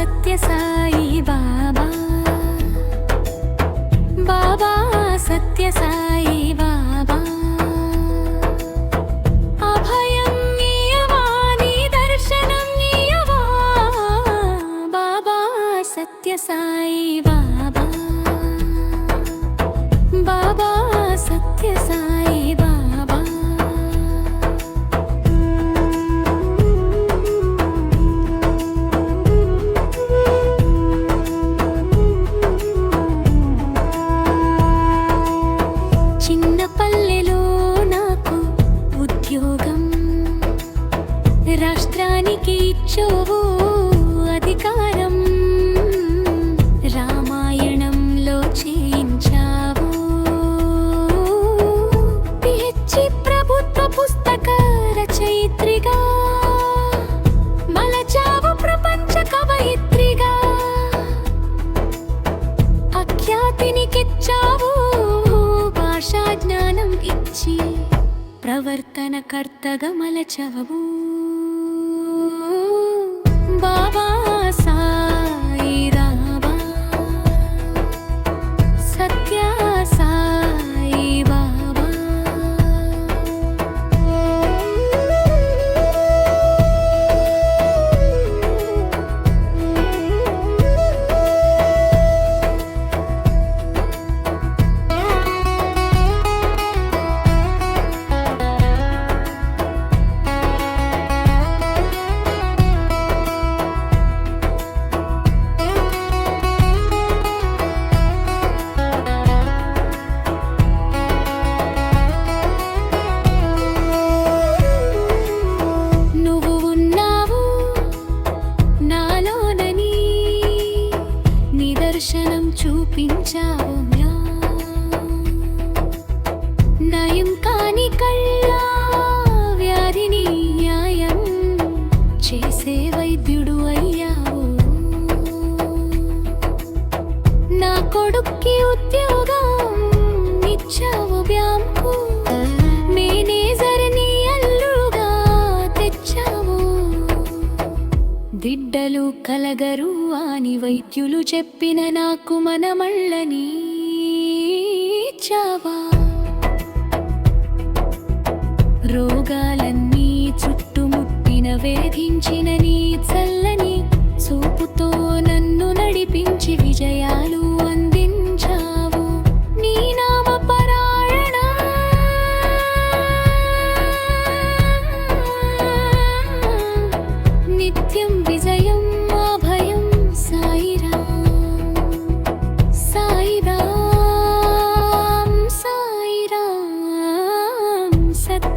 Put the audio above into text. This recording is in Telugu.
సత్య సాయి బాబా. బాబా సత్య సాయి బాబా. అభయం నీయవాని దర్శనం నీయవా బాబా సత్య సాయి బాబా. నీకే ఇచ్చువు అధికారం. రామాయణంలో చేయించావు. పిహెచ్చి ప్రభుత్వ పుస్తక రచయిత్రిగా. మలచావు ప్రపంచ కవయిత్రిగా. అఖ్యాతినికిచ్చావు భాషా జ్ఞానం ఇచ్చి. ప్రవర్తన కర్తగా మలచవవు. బాబా దర్శనం చూపించావు. బిడ్డలు కలగరు అని వైద్యులు చెప్పిన నాకు మనమళ్ళని చావా. రోగాలన్నీ చుట్టుముట్టిన వేధించిన నీ చల్లని చూపుతో నన్ను నడిపించి విజయాన్ని